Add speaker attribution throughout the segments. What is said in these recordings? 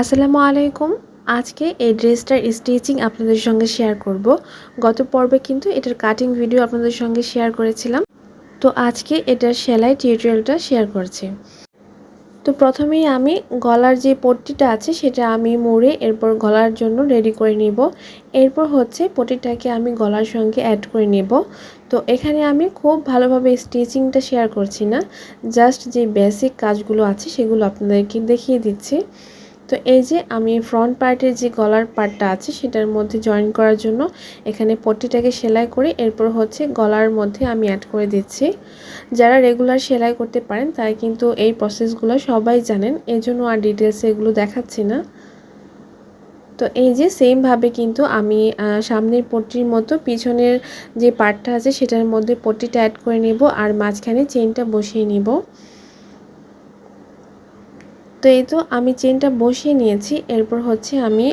Speaker 1: আসসালামু আলাইকুম। আজকে এই ড্রেসটার স্টিচিং আপনাদের সঙ্গে শেয়ার করব। গত পর্বে কিন্তু এটার কাটিং ভিডিও আপনাদের সঙ্গে শেয়ার করেছিলাম। তো আজকে এটার সেলাই টিউটোরিয়ালটা শেয়ার করছি। তো প্রথমেই আমি গলার যে পট্টিটা আছে সেটা আমি মুড়ে এরপর গলার জন্য রেডি করে নিব। এরপর হচ্ছে পট্টিটাকে আমি গলার সঙ্গে অ্যাড করে নেব। তো এখানে আমি খুব ভালোভাবে স্টিচিংটা শেয়ার করছি না। জাস্ট যে বেসিক কাজগুলো আছে সেগুলো আপনাদেরকে দেখিয়ে দিচ্ছি। তো এই যে আমি ফ্রন্ট পার্টের যে গলার পার্টটা আছে, সেটার মধ্যে জয়েন করার জন্য এখানে পট্টিটাকে সেলাই করে এরপর হচ্ছে গলার মধ্যে আমি অ্যাড করে দিচ্ছি। যারা রেগুলার সেলাই করতে পারেন, তারা কিন্তু এই প্রসেসগুলো সবাই জানেন এই জন্য আর ডিটেলসে এগুলো দেখাচ্ছি না। তো এই যে সেমভাবে কিন্তু আমি সামনের পট্টির মতো পিছনের যে পার্টটা আছে, সেটার মধ্যে পট্টিটা অ্যাড করে নেব আর মাঝখানে চেনটা বসিয়ে নেব। তো এই তো আমি চেনটা বসিয়ে নিয়েছি। এরপর হচ্ছে আমি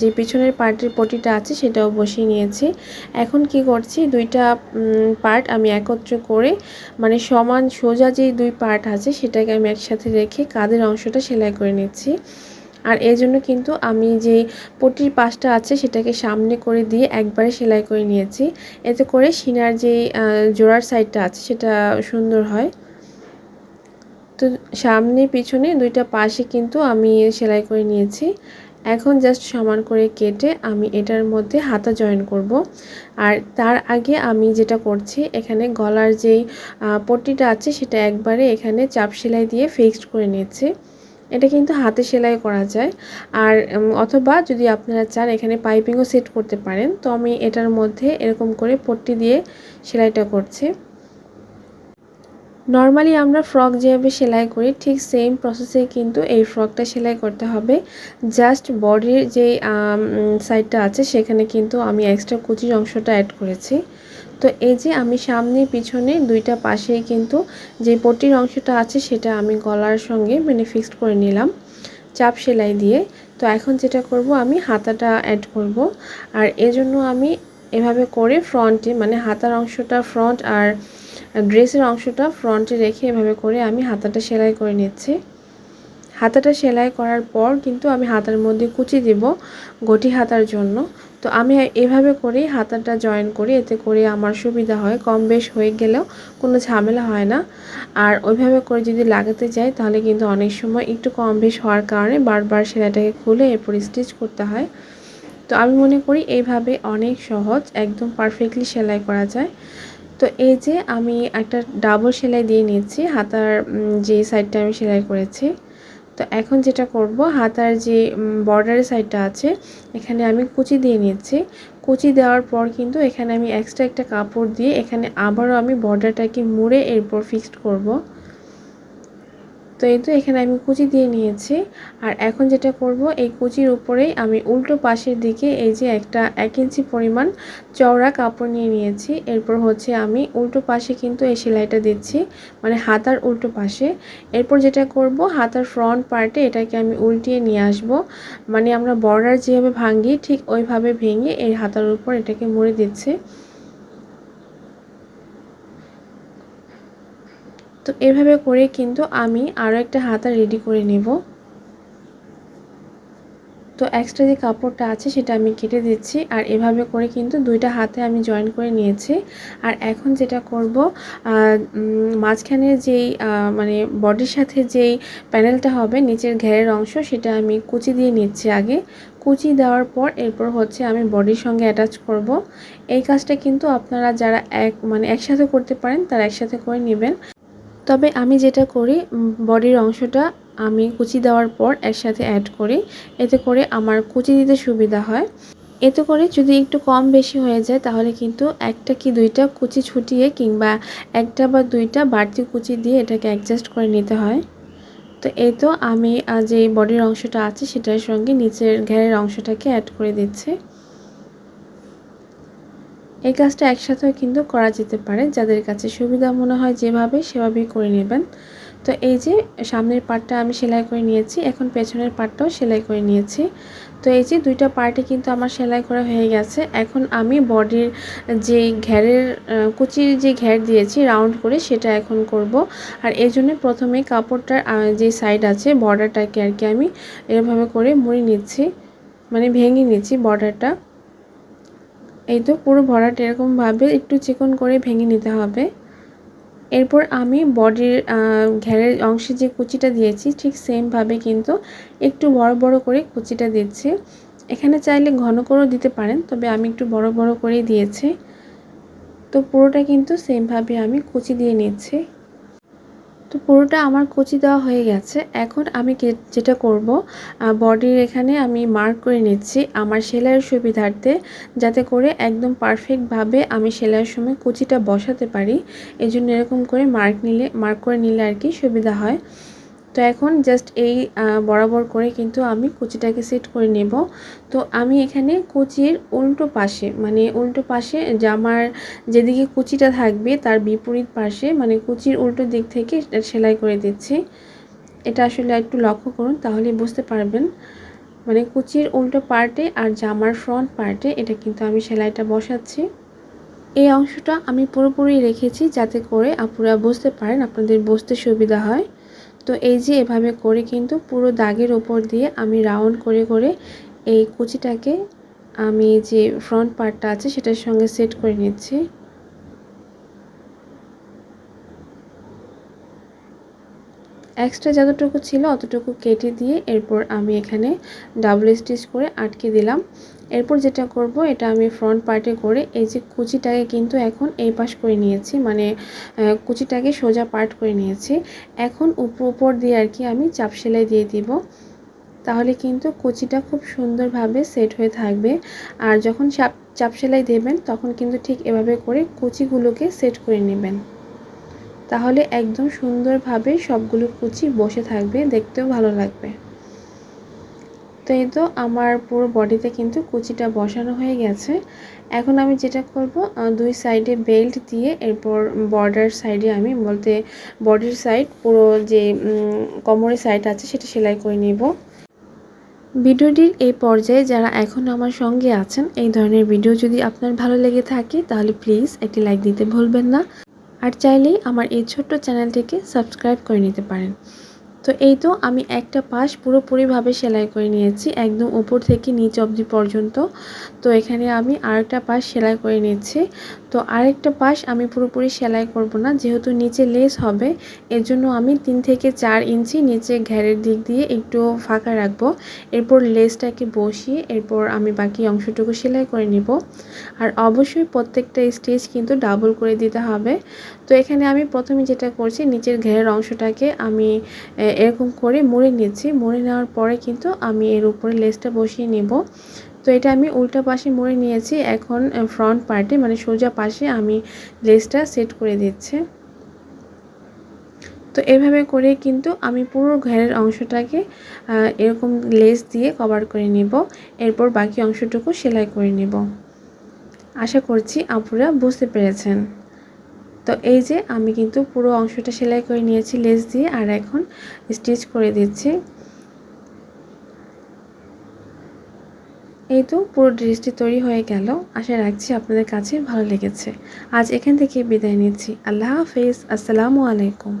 Speaker 1: যে পিছনের পার্টের পটিটা আছে সেটাও বসিয়ে নিয়েছি। এখন কি করছি? দুইটা পার্ট আমি একত্র করে মানে সমান সোজা যে দুই পার্ট আছে সেটাকে আমি একসাথে রেখে কাদের অংশটা সেলাই করে নিচ্ছি। আর এই জন্য কিন্তু আমি যে পটির পাশটা আছে সেটাকে সামনে করে দিয়ে একবারে সেলাই করে নিয়েছি। এতে করে সিনার যে জোড়ার সাইডটা আছে সেটা সুন্দর হয়। তো সামনে, পিছনে দুইটা পাশে কিন্তু আমি সেলাই করে নিয়েছি। এখন জাস্ট সমান করে কেটে আমি এটার মধ্যে হাতা জয়েন করব। আর তার আগে আমি যেটা করছি, এখানে গলার যেই পট্টিটা আছে সেটা একবারে এখানে চাপ সেলাই দিয়ে ফিক্সড করে নিয়েছি। এটা কিন্তু হাতে সেলাই করা যায়। আর অথবা যদি আপনারা চান এখানে পাইপিংও সেট করতে পারেন। তো আমি এটার মধ্যে এরকম করে পট্টি দিয়ে সেলাইটা করছি। নর্মালি আমরা ফ্রক যেভাবে সেলাই করি, ঠিক সেম প্রসেসে কিন্তু এই ফ্রকটা সেলাই করতে হবে। জাস্ট বডির যে সাইডটা আছে, সেখানে কিন্তু আমি এক্সট্রা কুচির অংশটা অ্যাড করেছি। তো এই যে আমি সামনে পিছনে দুইটা পাশেই কিন্তু যে পটির অংশটা আছে, সেটা আমি গলার সঙ্গে মানে ফিক্সড করে নিলাম চাপ সেলাই দিয়ে। তো এখন যেটা করব, আমি হাতাটা অ্যাড করব। আর এজন্য আমি এভাবে করে ফ্রন্টে মানে হাতার অংশটা ফ্রন্ট আর ড্রেসের অংশটা ফ্রন্টে রেখে এভাবে করে আমি হাতাটা সেলাই করে নিচ্ছি। হাতাটা সেলাই করার পর কিন্তু আমি হাতার মধ্যে কুচি দিব গটি হাতার জন্য। তো আমি এভাবে করেই হাতাটা জয়েন করি, এতে করে আমার সুবিধা হয়, কম বেশ হয়ে গেলেও কোনো ঝামেলা হয় না। আর ওইভাবে করে যদি লাগাতে যাই তাহলে কিন্তু অনেক সময় একটু কম বেশ হওয়ার কারণে বারবার সেলাইটাকে খুলে এরপর স্টিচ করতে হয়। তো আমি মনে করি এইভাবে অনেক সহজ, একদম পারফেক্টলি সেলাই করা যায়। তো এই যে আমি একটা ডাবল সেলাই দিয়ে নিয়েছি, হাতার যে সাইডটা আমি সেলাই করেছি। তো এখন যেটা করব, হাতার যে বর্ডারের সাইডটা আছে, এখানে আমি কুচি দিয়ে নিচ্ছি কুচি দেওয়ার পর কিন্তু এখানে আমি এক্সট্রা একটা কাপড় দিয়ে এখানে আবারও আমি বর্ডারটাকে মুড়ে এরপর ফিক্সড করব। তো এই তো এখানে আমি কুচি দিয়ে নিয়েছি। আর এখন যেটা করব, এই কুচির উপরেই আমি উল্টো পাশের দিকে এই যে একটা এক ইঞ্চি পরিমাণ চওড়া কাপড় নিয়ে নিয়েছি। এরপর হচ্ছে আমি উল্টো পাশে কিন্তু এই সেলাইটা দিচ্ছি মানে হাতার উল্টো পাশে। এরপর যেটা করব, হাতার ফ্রন্ট পার্টে এটাকে আমি উল্টিয়ে নিয়ে আসব। মানে আমরা বর্ডার যেভাবে ভাঙি ঠিক ওইভাবে ভেঙে এই হাতার উপর এটাকে মুড়ে দিচ্ছি। তো এভাবে করে কিন্তু আমি আরও একটা হাতা রেডি করে নেব। তো এক্সট্রা যে কাপড়টা আছে সেটা আমি কেটে দিচ্ছি আর এভাবে করে কিন্তু দুইটা হাতে আমি জয়েন করে নিয়েছি। আর এখন যেটা করব মাঝখানে যেই মানে বডির সাথে যেই প্যানেলটা হবে, নিচের ঘেরের অংশ, সেটা আমি কুচি দিয়ে নিচ্ছি আগে। কুচি দেওয়ার পর এরপর হচ্ছে আমি বডির সঙ্গে অ্যাটাচ করব। এই কাজটা কিন্তু আপনারা যারা এক মানে একসাথে করতে পারেন, তারা একসাথে করে নেবেন। তবে আমি যেটা করি বডির অংশটা আমি কুচি দেওয়ার পর একসাথে অ্যাড করি। এতে করে আমার কুচি দিতে সুবিধা হয়। এতে করে যদি একটু কম বেশি হয়ে যায়, তাহলে কিন্তু একটা কি দুইটা কুচি ছুটিয়ে কিংবা একটা বা দুইটা বাড়তি কুচি দিয়ে এটাকে অ্যাডজাস্ট করে নিতে হয়। তো এই তো আমি যে বডির অংশটা আছে, সেটার সঙ্গে নিচের ঘেরের অংশটাকে অ্যাড করে দিচ্ছি। এই কাজটা একসাথেও কিন্তু করা যেতে পারে। যাদের কাছে সুবিধা মনে হয় যেভাবে সেভাবেই করে নেবেন। তো এই যে সামনের পার্টটা আমি সেলাই করে নিয়েছি, এখন পেছনের পার্টটাও সেলাই করে নিয়েছি। তো এই যে দুইটা পার্টে কিন্তু আমার সেলাই করা হয়ে গেছে। এখন আমি বডির যে ঘ্যারের কুচির যে ঘ্যার দিয়েছি রাউন্ড করে সেটা এখন করব। আর এই জন্য প্রথমে কাপড়টার যে সাইড আছে বর্ডারটাকে আর কি আমি এরভাবে করে মুড়ে নিচ্ছি মানে ভেঙে নিচ্ছি বর্ডারটা। এই তো পুরো ভরাট এরকমভাবে একটু চিকন করে ভেঙে নিতে হবে। এরপর আমি বডির ঘেরের অংশে যে কুচিটা দিয়েছি, ঠিক সেমভাবে কিন্তু একটু বড় বড় করে কুচিটা দিচ্ছি। এখানে চাইলে ঘন করেও দিতে পারেন, তবে আমি একটু বড় বড় করেই দিয়েছি। তো পুরোটা কিন্তু সেমভাবে আমি কুচি দিয়ে নিচ্ছি। তো পুরোটা আমার কুচি দেওয়া হয়ে গেছে। এখন আমি যেটা করব বডির এখানে আমি মার্ক করে নিচ্ছি আমার সেলাইয়ের সুবিধার্থে যাতে করে একদম পারফেক্টভাবে আমি সেলাইয়ের সময় কুচিটা বসাতে পারি। এই জন্য এরকম করে মার্ক নিলে মার্ক করে নিলে আর কি সুবিধা হয়। তো এখন জাস্ট এই বরাবর করে কিন্তু আমি কুচিটাকে সেট করে নেব। তো আমি এখানে কুচির উল্টো পাশে মানে উল্টো পাশে জামার যেদিকে কুচিটা থাকবে তার বিপরীত পাশে মানে কুচির উল্টো দিক থেকে সেলাই করে দিচ্ছি। এটা আসলে একটু লক্ষ্য করুন তাহলে বুঝতে পারবেন। মানে কুচির উল্টো পার্টে আর জামার ফ্রন্ট পার্টে এটা কিন্তু আমি সেলাইটা বসাচ্ছি। এই অংশটা আমি পুরোপুরি রেখেছি যাতে করে আপুরা বুঝতে পারেন, আপনাদের বুঝতে সুবিধা হয়। তো এই যে এভাবে করে কিন্তু পুরো দাগের ওপর দিয়ে আমি রাউন্ড করে করে এই কুচিটাকে আমি যে ফ্রন্ট পার্টটা আছে সেটার সঙ্গে সেট করে নিচ্ছি। এক্সট্রা যতটুকু ছিল অতটুকু কেটে দিয়ে এরপর আমি এখানে ডাবল স্টিচ করে আটকে দিলাম। এরপর যেটা করব, এটা আমি ফ্রন্ট পার্টে করে এই যে কুচিটাকে কিন্তু এখন এই পাশ করে নিয়েছি মানে কুচিটাকে সোজা পার্ট করে নিয়েছি। এখন উপর দিয়ে আর কি আমি চাপ সেলাই দিয়ে দিব। তাহলে কিন্তু কুচিটা খুব সুন্দরভাবে সেট হয়ে থাকবে। আর যখন চাপ চাপ সেলাই দেবেন, তখন কিন্তু ঠিক এভাবে করে কুচিগুলোকে সেট করে নেবেন। তাহলে একদম সুন্দরভাবে সবগুলো কুচি বসে থাকবে, দেখতেও ভালো লাগবে। তো এই তো আমার পুরো বডিতে কিন্তু কুচিটা বসানো হয়ে গেছে। এখন আমি যেটা করব দুই সাইডে বেল্ট দিয়ে এরপর বর্ডার সাইডে আমি বলতে বডির সাইড পুরো যে কোমরের সাইড আছে সেটা সেলাই করে নিব। ভিডিওটির এই পর্যায়ে যারা এখন আমার সঙ্গে আছেন, এই ধরনের ভিডিও যদি আপনার ভালো লেগে থাকে, তাহলে প্লিজ একটি লাইক দিতে ভুলবেন না। আর চাইলেই আমার এই ছোট্ট চ্যানেলটিকে সাবস্ক্রাইব করে নিতে পারেন। তো এই তো আমি একটা পাশ পুরোপুরিভাবে সেলাই করে নিয়েছি, একদম উপর থেকে নিচ অবধি পর্যন্ত। তো এখানে আমি আরেকটা পাশ সেলাই করে নিচ্ছি। তো আরেকটা পাশ আমি পুরোপুরি সেলাই করব না, যেহেতু নিচে লেস হবে এর জন্য আমি তিন থেকে চার ইঞ্চি নিচে ঘেরের দিক দিয়ে একটু ফাঁকা রাখব। এরপর লেসটাকে বসিয়ে এরপর আমি বাকি অংশটুকু সেলাই করে নিব। আর অবশ্যই প্রত্যেকটা স্টেজ কিন্তু ডাবল করে দিতে হবে। তো এখানে আমি প্রথমে যেটা করছি, নিচের ঘেরের অংশটাকে আমি এরকম করে মুড়ে নিচ্ছি মুড়ে নেওয়ার পরে কিন্তু আমি এর উপরে লেসটা বসিয়ে নেব। তো এটা আমি উল্টা পাশে মুড়ে নিয়েছি। এখন ফ্রন্ট পার্টে মানে সোজা পাশে আমি লেসটা সেট করে দিচ্ছি। তো এভাবে করে কিন্তু আমি পুরো ঘেরের অংশটাকে এরকম লেস দিয়ে কভার করে নিব। এরপর বাকি অংশটুকু সেলাই করে নেব। আশা করছি আপুরা বুঝতে পেরেছেন। তো এই যে আমি কিন্তু পুরো অংশটা সেলাই করে নিয়েছি লেস দিয়ে, আর এখন স্টিচ করে দিচ্ছি। এই তো পুরো ড্রেসটি তৈরি হয়ে গেল। আশা রাখছি আপনাদের কাছে ভালো লেগেছে। আজ এখান থেকে বিদায় নিচ্ছি। আল্লাহ হাফিজ। আসসালামু আলাইকুম।